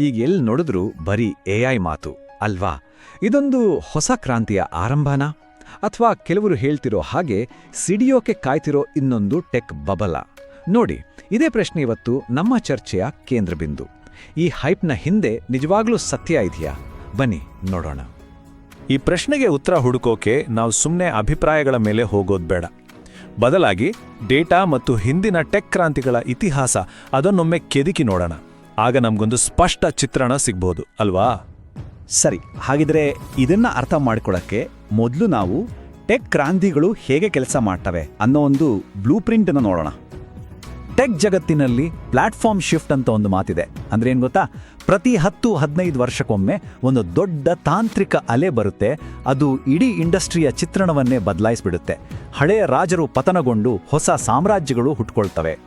ಈಗ ಎಲ್ಲಿ ನೋಡಿದ್ರು ಬರೀ ಎ ಐ ಮಾತು, ಅಲ್ವಾ? ಇದೊಂದು ಹೊಸ ಕ್ರಾಂತಿಯ ಆರಂಭನಾ? ಅಥವಾ ಕೆಲವರು ಹೇಳ್ತಿರೋ ಹಾಗೆ ಸಿಡಿಯೋಕೆ ಕಾಯ್ತಿರೋ ಇನ್ನೊಂದು ಟೆಕ್ ಬಬಲ? ನೋಡಿ, ಇದೇ ಪ್ರಶ್ನೆ ಇವತ್ತು ನಮ್ಮ ಚರ್ಚೆಯ ಕೇಂದ್ರಬಿಂದು. ಈ ಹೈಪ್ನ ಹಿಂದೆ ನಿಜವಾಗ್ಲೂ ಸತ್ಯ ಇದೆಯಾ? ಬನ್ನಿ, ನೋಡೋಣ. ಈ ಪ್ರಶ್ನೆಗೆ ಉತ್ತರ ಹುಡುಕೋಕೆ ನಾವು ಸುಮ್ಮನೆ ಅಭಿಪ್ರಾಯಗಳ ಮೇಲೆ ಹೋಗೋದು ಬೇಡ. ಬದಲಾಗಿ, ಡೇಟಾ ಮತ್ತು ಹಿಂದಿನ ಟೆಕ್ ಕ್ರಾಂತಿಗಳ ಇತಿಹಾಸ ಅದನ್ನೊಮ್ಮೆ ಕೆದಕಿ ನೋಡೋಣ. ಆಗ ನಮಗೊಂದು ಸ್ಪಷ್ಟ ಚಿತ್ರಣ ಸಿಗ್ಬೋದು, ಅಲ್ವಾ? ಸರಿ, ಹಾಗಿದ್ರೆ ಇದನ್ನ ಅರ್ಥ ಮಾಡಿಕೊಳ್ಳಕ್ಕೆ ಮೊದಲು ನಾವು ಟೆಕ್ ಕ್ರಾಂತಿಗಳು ಹೇಗೆ ಕೆಲಸ ಮಾಡ್ತವೆ ಅನ್ನೋ ಒಂದು ಬ್ಲೂ ಪ್ರಿಂಟನ್ನು ನೋಡೋಣ. ಟೆಕ್ ಜಗತ್ತಿನಲ್ಲಿ ಪ್ಲಾಟ್ಫಾರ್ಮ್ ಶಿಫ್ಟ್ ಅಂತ ಒಂದು ಮಾತಿದೆ. ಅಂದ್ರೆ ಏನು ಗೊತ್ತಾ? ಪ್ರತಿ ಹತ್ತು, ಹದಿನೈದು ವರ್ಷಕ್ಕೊಮ್ಮೆ ಒಂದು ದೊಡ್ಡ ತಾಂತ್ರಿಕ ಅಲೆ ಬರುತ್ತೆ. ಅದು ಇಡೀ ಇಂಡಸ್ಟ್ರಿಯ ಚಿತ್ರಣವನ್ನೇ ಬದಲಾಯಿಸ್ಬಿಡುತ್ತೆ. ಹಳೆಯ ರಾಜರು ಪತನಗೊಂಡು ಹೊಸ ಸಾಮ್ರಾಜ್ಯಗಳು ಹುಟ್ಕೊಳ್ತವೆ.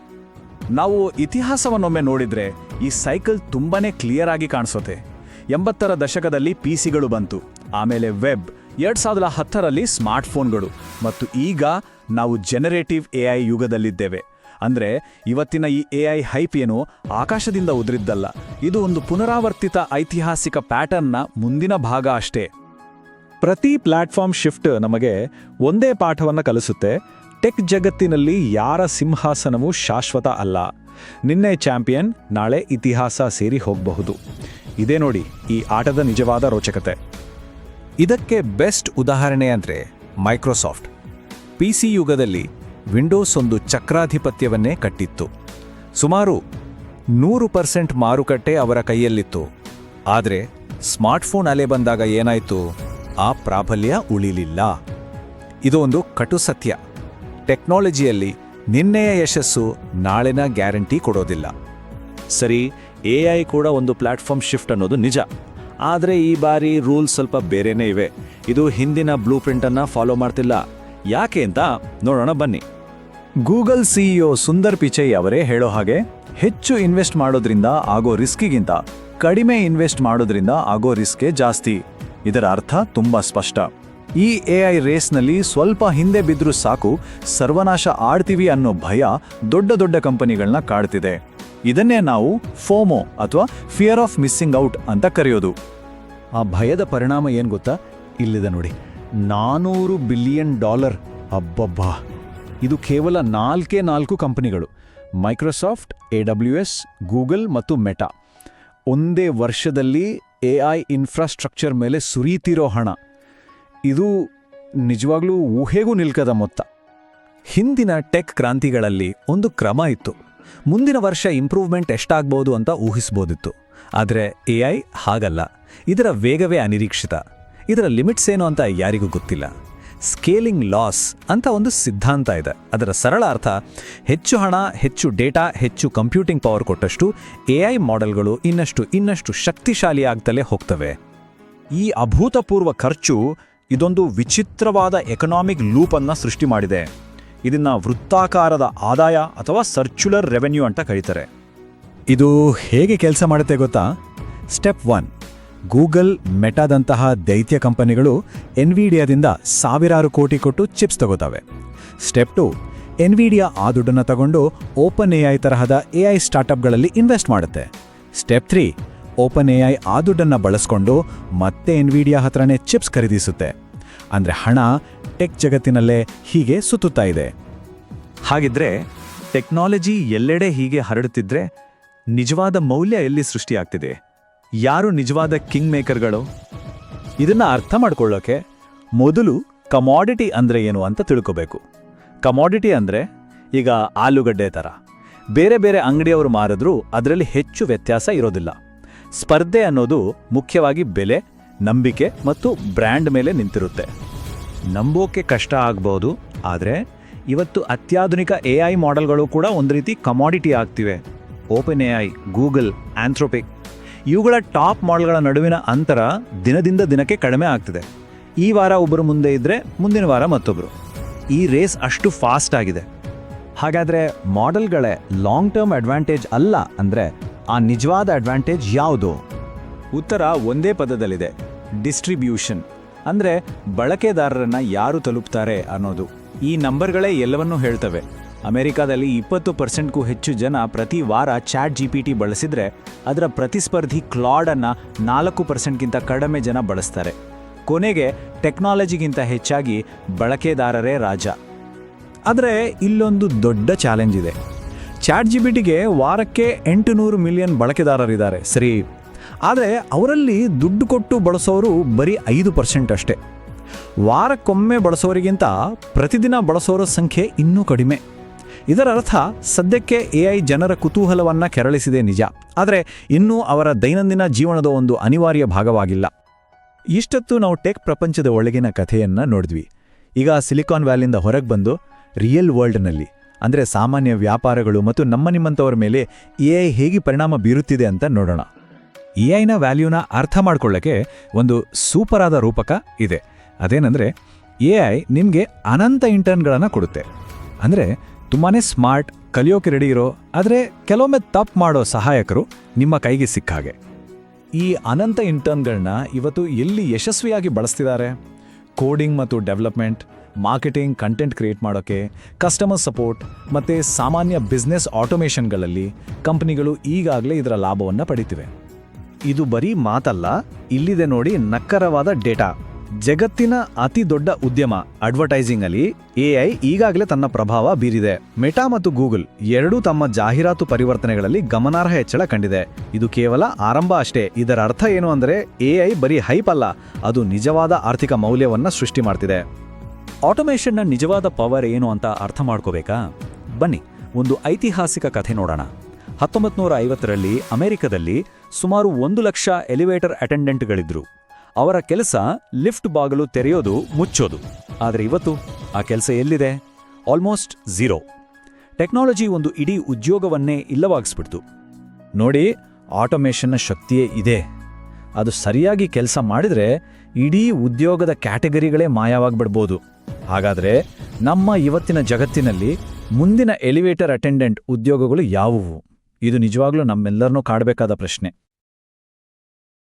ನಾವು ಇತಿಹಾಸವನ್ನೊಮ್ಮೆ ನೋಡಿದ್ರೆ ಈ ಸೈಕಲ್ ತುಂಬಾನೇ ಕ್ಲಿಯರ್ ಆಗಿ ಕಾಣಿಸುತ್ತೆ ಎಂಬತ್ತರ ದಶಕದಲ್ಲಿ ಪಿ ಸಿಗಳು ಬಂತು. ಆಮೇಲೆ ವೆಬ್, ಎರಡು ಸಾವಿರದ ಹತ್ತರಲ್ಲಿ ಸ್ಮಾರ್ಟ್ಫೋನ್ಗಳು. ಮತ್ತು ಈಗ ನಾವು ಜನರೇಟಿವ್ ಎ ಐ ಯುಗದಲ್ಲಿದ್ದೇವೆ. ಅಂದ್ರೆ ಇವತ್ತಿನ ಈ ಎ ಐ ಹೈಪ್ ಏನು ಆಕಾಶದಿಂದ ಉದುರಿದ್ದಲ್ಲ. ಇದು ಒಂದು ಪುನರಾವರ್ತಿತ ಐತಿಹಾಸಿಕ ಪ್ಯಾಟರ್ನ್ನ ಮುಂದಿನ ಭಾಗ ಅಷ್ಟೇ. ಪ್ರತಿ ಪ್ಲಾಟ್ಫಾರ್ಮ್ ಶಿಫ್ಟ್ ನಮಗೆ ಒಂದೇ ಪಾಠವನ್ನು ಕಲಿಸುತ್ತೆ. ಟೆಕ್ ಜಗತ್ತಿನಲ್ಲಿ ಯಾರ ಸಿಂಹಾಸನವೂ ಶಾಶ್ವತ ಅಲ್ಲ. ನಿನ್ನೆ ಚಾಂಪಿಯನ್, ನಾಳೆ ಇತಿಹಾಸ ಸೇರಿ ಹೋಗಬಹುದು. ಇದೇ ನೋಡಿ ಈ ಆಟದ ನಿಜವಾದ ರೋಚಕತೆ. ಇದಕ್ಕೆ ಬೆಸ್ಟ್ ಉದಾಹರಣೆ ಅಂದರೆ ಮೈಕ್ರೋಸಾಫ್ಟ್. ಪಿ ಸಿ ಯುಗದಲ್ಲಿ ವಿಂಡೋಸ್ ಒಂದು ಚಕ್ರಾಧಿಪತ್ಯವನ್ನೇ ಕಟ್ಟಿತ್ತು. ಸುಮಾರು ನೂರು ಪರ್ಸೆಂಟ್ ಮಾರುಕಟ್ಟೆ ಅವರ ಕೈಯಲ್ಲಿತ್ತು. ಆದರೆ ಸ್ಮಾರ್ಟ್ಫೋನ್ ಅಲೆ ಬಂದಾಗ ಏನಾಯಿತು? ಆ ಪ್ರಾಬಲ್ಯ ಉಳಿಲಿಲ್ಲ. ಒಂದು ಕಟು ಸತ್ಯ. ಟೆಕ್ನಾಲಜಿಯಲ್ಲಿ ನಿನ್ನೆಯ ಯಶಸ್ಸು ನಾಳಿನ ಗ್ಯಾರಂಟಿ ಕೊಡೋದಿಲ್ಲ. ಸರಿ, ಎ ಐ ಕೂಡ ಒಂದು ಪ್ಲಾಟ್ಫಾರ್ಮ್ ಶಿಫ್ಟ್ ಅನ್ನೋದು ನಿಜ. ಆದರೆ ಈ ಬಾರಿ ರೂಲ್ಸ್ ಸ್ವಲ್ಪ ಬೇರೆನೇ ಇವೆ. ಇದು ಹಿಂದಿನ ಬ್ಲೂ ಪ್ರಿಂಟನ್ನು ಫಾಲೋ ಮಾಡ್ತಿಲ್ಲ. ಯಾಕೆ ಅಂತ ನೋಡೋಣ ಬನ್ನಿ. ಗೂಗಲ್ ಸಿಇಒ ಸುಂದರ್ ಪಿಚೈ ಅವರೇ ಹೇಳೋ ಹಾಗೆ, ಹೆಚ್ಚು ಇನ್ವೆಸ್ಟ್ ಮಾಡೋದ್ರಿಂದ ಆಗೋ ರಿಸ್ಕಿಗಿಂತ ಕಡಿಮೆ ಇನ್ವೆಸ್ಟ್ ಮಾಡೋದ್ರಿಂದ ಆಗೋ ರಿಸ್ಕೇ ಜಾಸ್ತಿ. ಇದರ ಅರ್ಥ ತುಂಬಾ ಸ್ಪಷ್ಟ. ಈ ಎ ಐ ರೇಸ್ನಲ್ಲಿ ಸ್ವಲ್ಪ ಹಿಂದೆ ಬಿದ್ದರೂ ಸಾಕು, ಸರ್ವನಾಶ ಆಡ್ತೀವಿ ಅನ್ನೋ ಭಯ ದೊಡ್ಡ ದೊಡ್ಡ ಕಂಪನಿಗಳನ್ನ ಕಾಡ್ತಿದೆ. ಇದನ್ನೇ ನಾವು ಫೋಮೋ ಅಥವಾ ಫಿಯರ್ ಆಫ್ ಮಿಸ್ಸಿಂಗ್ ಔಟ್ ಅಂತ ಕರೆಯೋದು. ಆ ಭಯದ ಪರಿಣಾಮ ಏನು ಗೊತ್ತಾ? ಇಲ್ಲಿದೆ ನೋಡಿ. ನಾನೂರು ಬಿಲಿಯನ್ ಡಾಲರ್. ಅಬ್ಬಬ್ಬಾ. ಇದು ಕೇವಲ ನಾಲ್ಕೇ ನಾಲ್ಕು ಕಂಪನಿಗಳು. Microsoft, A W S, Google ಮತ್ತು ಮೆಟಾ. ಒಂದೇ ವರ್ಷದಲ್ಲಿ ಎ ಐ ಇನ್ಫ್ರಾಸ್ಟ್ರಕ್ಚರ್ ಮೇಲೆ ಸುರಿತಿರೋ ಹಣ. ಇದು ನಿಜವಾಗ್ಲೂ ಊಹೆಗೂ ನಿಲ್ಕದ ಮೊತ್ತ. ಹಿಂದಿನ ಟೆಕ್ ಕ್ರಾಂತಿಗಳಲ್ಲಿ ಒಂದು ಕ್ರಮ ಇತ್ತು. ಮುಂದಿನ ವರ್ಷ ಇಂಪ್ರೂವ್ಮೆಂಟ್ ಎಷ್ಟಾಗ್ಬೋದು ಅಂತ ಊಹಿಸ್ಬೋದಿತ್ತು. ಆದರೆ ಎ ಐ ಹಾಗಲ್ಲ. ಇದರ ವೇಗವೇ ಅನಿರೀಕ್ಷಿತ. ಇದರ ಲಿಮಿಟ್ಸ್ ಏನು ಅಂತ ಯಾರಿಗೂ ಗೊತ್ತಿಲ್ಲ. ಸ್ಕೇಲಿಂಗ್ ಲಾಸ್ ಅಂತ ಒಂದು ಸಿದ್ಧಾಂತ ಇದೆ. ಅದರ ಸರಳ ಅರ್ಥ, ಹೆಚ್ಚು ಹಣ, ಹೆಚ್ಚು ಡೇಟಾ, ಹೆಚ್ಚು ಕಂಪ್ಯೂಟಿಂಗ್ ಪವರ್ ಕೊಟ್ಟಷ್ಟು ಎ ಐ ಮಾಡೆಲ್ಗಳು ಇನ್ನಷ್ಟು ಇನ್ನಷ್ಟು ಶಕ್ತಿಶಾಲಿ ಆಗ್ತಲೇ ಹೋಗ್ತವೆ. ಈ ಅಭೂತಪೂರ್ವ ಖರ್ಚು ಇದೊಂದು ವಿಚಿತ್ರವಾದ ಎಕನಾಮಿಕ್ ಲೂಪನ್ನು ಸೃಷ್ಟಿ ಮಾಡಿದೆ. ಇದನ್ನು ವೃತ್ತಾಕಾರದ ಆದಾಯ ಅಥವಾ ಸರ್ಚ್ಯುಲರ್ ರೆವೆನ್ಯೂ ಅಂತ ಕರೀತಾರೆ. ಇದು ಹೇಗೆ ಕೆಲಸ ಮಾಡುತ್ತೆ ಗೊತ್ತಾ? ಸ್ಟೆಪ್ ಒನ್ ಗೂಗಲ್ ಮೆಟಾದಂತಹ ದೈತ್ಯ ಕಂಪನಿಗಳು ಎನ್ವಿಡಿಯಾದಿಂದ ಸಾವಿರಾರು ಕೋಟಿ ಕೊಟ್ಟು ಚಿಪ್ಸ್ ತಗೋತವೆ. ಸ್ಟೆಪ್ ಟು ಎನ್ವಿಡಿಯಾ ಆ ದುಡ್ಡನ್ನು ತಗೊಂಡು ಓಪನ್ ಎ ಐ ತರಹದ ಎ ಐ ಸ್ಟಾರ್ಟಪ್ಗಳಲ್ಲಿ ಇನ್ವೆಸ್ಟ್ ಮಾಡುತ್ತೆ. Step three Open A I ಆ ದುಡ್ಡನ್ನು ಬಳಸ್ಕೊಂಡು ಮತ್ತೆ ಎನ್ವಿಡಿಯಾ ಹತ್ರನೇ ಚಿಪ್ಸ್ ಖರೀದಿಸುತ್ತೆ. ಅಂದರೆ ಹಣ ಟೆಕ್ ಜಗತ್ತಿನಲ್ಲೇ ಹೀಗೆ ಸುತ್ತುತ್ತಾ ಇದೆ. ಹಾಗಿದ್ರೆ ಟೆಕ್ನಾಲಜಿ ಎಲ್ಲೆಡೆ ಹೀಗೆ ಹರಡುತ್ತಿದ್ರೆ ನಿಜವಾದ ಮೌಲ್ಯ ಎಲ್ಲಿ ಸೃಷ್ಟಿಯಾಗ್ತಿದೆ? ಯಾರು ನಿಜವಾದ ಕಿಂಗ್ ಮೇಕರ್ಗಳು? ಇದನ್ನ ಅರ್ಥ ಮಾಡ್ಕೊಳ್ಳೋಕೆ ಮೊದಲು ಕಮಾಡಿಟಿ ಅಂದರೆ ಏನು ಅಂತ ತಿಳ್ಕೋಬೇಕು. ಕಮಾಡಿಟಿ ಅಂದರೆ ಈಗ ಆಲೂಗಡ್ಡೆ ಥರ ಬೇರೆ ಬೇರೆ ಅಂಗಡಿಯವರು ಮಾರಿದ್ರೂ ಅದರಲ್ಲಿ ಹೆಚ್ಚು ವ್ಯತ್ಯಾಸ ಇರೋದಿಲ್ಲ. ಸ್ಪರ್ಧೆ ಅನ್ನೋದು ಮುಖ್ಯವಾಗಿ ಬೆಲೆ, ನಂಬಿಕೆ ಮತ್ತು ಬ್ರ್ಯಾಂಡ್ ಮೇಲೆ ನಿಂತಿರುತ್ತೆ. ನಂಬೋಕೆ ಕಷ್ಟ ಆಗ್ಬೋದು, ಆದರೆ ಇವತ್ತು ಅತ್ಯಾಧುನಿಕ ಎ ಐ ಮಾಡೆಲ್ಗಳು ಕೂಡ ಒಂದು ರೀತಿ commodity ಆಗ್ತಿವೆ. Open A I, Google, Anthropic ಇವುಗಳ ಟಾಪ್ ಮಾಡೆಲ್ಗಳ ನಡುವಿನ ಅಂತರ ದಿನದಿಂದ ದಿನಕ್ಕೆ ಕಡಿಮೆ ಆಗ್ತಿದೆ. ಈ ವಾರ ಒಬ್ಬರು ಮುಂದೆ ಇದ್ದರೆ ಮುಂದಿನ ವಾರ ಮತ್ತೊಬ್ಬರು ಈ ರೇಸ್ ಅಷ್ಟು ಫಾಸ್ಟ್ ಆಗಿದೆ. ಹಾಗಾದರೆ ಮಾಡೆಲ್ಗಳೇ ಲಾಂಗ್ ಟರ್ಮ್ ಅಡ್ವಾಂಟೇಜ್ ಅಲ್ಲ ಅಂದ್ರೆ ಆ ನಿಜವಾದ ಅಡ್ವಾಂಟೇಜ್ ಯಾವುದು? ಉತ್ತರ ಒಂದೇ ಪದದಲ್ಲಿದೆ ಡಿಸ್ಟ್ರಿಬ್ಯೂಷನ್ ಅಂದರೆ ಬಳಕೆದಾರರನ್ನು ಯಾರು ತಲುಪ್ತಾರೆ ಅನ್ನೋದು. ಈ ನಂಬರ್ಗಳೇ ಎಲ್ಲವನ್ನೂ ಹೇಳ್ತವೆ. ಅಮೆರಿಕಾದಲ್ಲಿ ಇಪ್ಪತ್ತು ಪರ್ಸೆಂಟ್ಗೂ ಹೆಚ್ಚು ಜನ ಪ್ರತಿ ವಾರ ಚಾಟ್ ಜಿ ಪಿ ಟಿ ಬಳಸಿದ್ರೆ ಅದರ ಪ್ರತಿಸ್ಪರ್ಧಿ ಕ್ಲಾಡನ್ನು ನಾಲ್ಕು ಪರ್ಸೆಂಟ್ಗಿಂತ ಕಡಿಮೆ ಜನ ಬಳಸ್ತಾರೆ. ಕೊನೆಗೆ ಟೆಕ್ನಾಲಜಿಗಿಂತ ಹೆಚ್ಚಾಗಿ ಬಳಕೆದಾರರೇ ರಾಜ. ಆದರೆ ಇಲ್ಲೊಂದು ದೊಡ್ಡ ಚಾಲೆಂಜ್ ಇದೆ. ಚಾಟ್ ಜಿ ಬಿ ಟಿಗೆ ವಾರಕ್ಕೆ ಎಂಟು ನೂರು ಮಿಲಿಯನ್ ಬಳಕೆದಾರರಿದ್ದಾರೆ, ಸರಿ. ಆದರೆ ಅವರಲ್ಲಿ ದುಡ್ಡು ಕೊಟ್ಟು ಬಳಸೋರು ಬರೀ ಐದು ಪರ್ಸೆಂಟ್ ಅಷ್ಟೇ. ವಾರಕ್ಕೊಮ್ಮೆ ಬಳಸೋರಿಗಿಂತ ಪ್ರತಿದಿನ ಬಳಸೋರ ಸಂಖ್ಯೆ ಇನ್ನೂ ಕಡಿಮೆ. ಇದರ ಅರ್ಥ ಸದ್ಯಕ್ಕೆ ಎ ಐ ಜನರ ಕುತೂಹಲವನ್ನು ಕೆರಳಿಸಿದೆ ನಿಜ. ಆದರೆ ಇನ್ನೂ ಅವರ ದೈನಂದಿನ ಜೀವನದ ಒಂದು ಅನಿವಾರ್ಯ ಭಾಗವಾಗಿಲ್ಲ. ಇಷ್ಟೊತ್ತು ನಾವು ಟೆಕ್ ಪ್ರಪಂಚದ ಒಳಗಿನ ಕಥೆಯನ್ನು ನೋಡಿದ್ವಿ. ಈಗ ಸಿಲಿಕಾನ್ ವ್ಯಾಲಿಯಿಂದ ಹೊರಗೆ ಬಂದು ರಿಯಲ್ ವರ್ಲ್ಡ್ನಲ್ಲಿ. ಅಂದರೆ ಸಾಮಾನ್ಯ ವ್ಯಾಪಾರಗಳು ಮತ್ತು ನಮ್ಮ ನಿಮ್ಮಂಥವ್ರ ಮೇಲೆ ಎ ಐ ಹೇಗೆ ಪರಿಣಾಮ ಬೀರುತ್ತಿದೆ ಅಂತ ನೋಡೋಣ. ಎ ಐನ ವ್ಯಾಲ್ಯೂನ ಅರ್ಥ ಮಾಡ್ಕೊಳ್ಳೋಕ್ಕೆ ಒಂದು ಸೂಪರ್ ಆದ ರೂಪಕ ಇದೆ. ಅದೇನೆಂದರೆ, ಎ ಐ ನಿಮಗೆ ಅನಂತ ಇಂಟರ್ನ್ಗಳನ್ನು ಕೊಡುತ್ತೆ. ಅಂದರೆ ತುಂಬಾ ಸ್ಮಾರ್ಟ್, ಕಲಿಯೋಕೆ ರೆಡಿ ಇರೋ, ಆದರೆ ಕೆಲವೊಮ್ಮೆ ತಪ್ಪು ಮಾಡೋ ಸಹಾಯಕರು ನಿಮ್ಮ ಕೈಗೆ ಸಿಕ್ಕ ಹಾಗೆ. ಈ ಅನಂತ ಇಂಟರ್ನ್ಗಳನ್ನ ಇವತ್ತು ಎಲ್ಲಿ ಯಶಸ್ವಿಯಾಗಿ ಬಳಸ್ತಿದ್ದಾರೆ? ಕೋಡಿಂಗ್ ಮತ್ತು ಡೆವಲಪ್ಮೆಂಟ್ ಮಾರ್ಕೆಟಿಂಗ್ ಕಂಟೆಂಟ್ ಕ್ರಿಯೇಟ್ ಮಾಡೋಕ್ಕೆ ಕಸ್ಟಮರ್ ಸಪೋರ್ಟ್ ಮತ್ತು ಸಾಮಾನ್ಯ ಬಿಸ್ನೆಸ್ ಆಟೋಮೇಷನ್ಗಳಲ್ಲಿ ಕಂಪನಿಗಳು ಈಗಾಗಲೇ ಇದರ ಲಾಭವನ್ನು ಪಡಿತಿವೆ. ಇದು ಬರೀ ಮಾತಲ್ಲ, ಇಲ್ಲಿದೆ ನೋಡಿ ನಕ್ಕರವಾದ ಡೇಟಾ. ಜಗತ್ತಿನ ಅತಿ ದೊಡ್ಡ ಉದ್ಯಮ ಅಡ್ವರ್ಟೈಸಿಂಗ್ ಅಲ್ಲಿ ಎಐ ಈಗಾಗಲೇ ತನ್ನ ಪ್ರಭಾವ ಬೀರಿದೆ. ಮೆಟಾ ಮತ್ತು ಗೂಗಲ್ ಎರಡೂ ತಮ್ಮ ಜಾಹೀರಾತು ಪರಿವರ್ತನೆಗಳಲ್ಲಿ ಗಮನಾರ್ಹ ಹೆಚ್ಚಳ ಕಂಡಿದೆ. ಇದು ಕೇವಲ ಆರಂಭ ಅಷ್ಟೇ. ಇದರ ಅರ್ಥ ಏನು ಅಂದರೆ ಎಐ ಬರೀ ಹೈಪ್ ಅಲ್ಲ, ಅದು ನಿಜವಾದ ಆರ್ಥಿಕ ಮೌಲ್ಯವನ್ನ ಸೃಷ್ಟಿ ಮಾಡ್ತಿದೆ. ಆಟೋಮೇಷನ್ನ ನಿಜವಾದ ಪವರ್ ಏನು ಅಂತ ಅರ್ಥ ಮಾಡ್ಕೋಬೇಕಾ? ಬನ್ನಿ, ಒಂದು ಐತಿಹಾಸಿಕ ಕಥೆ ನೋಡೋಣ. ಹತ್ತೊಂಬತ್ತು ನೂರ ಐವತ್ತರಲ್ಲಿ ಅಮೆರಿಕದಲ್ಲಿ ಸುಮಾರು ಒಂದು ಲಕ್ಷ ಎಲಿವೇಟರ್ ಅಟೆಂಡೆಂಟ್ಗಳಿದ್ರು ಅವರ ಕೆಲಸ ಲಿಫ್ಟ್ ಬಾಗಿಲು ತೆರೆಯೋದು, ಮುಚ್ಚೋದು. ಆದರೆ ಇವತ್ತು ಆ ಕೆಲಸ ಎಲ್ಲಿದೆ? ಆಲ್ಮೋಸ್ಟ್ ಝೀರೋ ಟೆಕ್ನಾಲಜಿ ಒಂದು ಇಡೀ ಉದ್ಯೋಗವನ್ನೇ ಇಲ್ಲವಾಗಿಸ್ಬಿಡ್ತು. ನೋಡಿ ಆಟೋಮೇಷನ್ನ ಶಕ್ತಿಯೇ ಇದೆ. ಅದು ಸರಿಯಾಗಿ ಕೆಲಸ ಮಾಡಿದರೆ ಇಡೀ ಉದ್ಯೋಗದ ಕ್ಯಾಟಗರಿಗಳೇ ಮಾಯವಾಗ್ಬಿಡ್ಬೋದು. ಹಾಗಾದ್ರೆ ನಮ್ಮ ಇವತ್ತಿನ ಜಗತ್ತಿನಲ್ಲಿ ಮುಂದಿನ ಎಲಿವೇಟರ್ ಅಟೆಂಡೆಂಟ್ ಉದ್ಯೋಗಗಳು ಯಾವುವು? ಇದು ನಿಜವಾಗ್ಲೂ ನಮ್ಮೆಲ್ಲರನ್ನೂ ಕಾಡಬೇಕಾದ ಪ್ರಶ್ನೆ.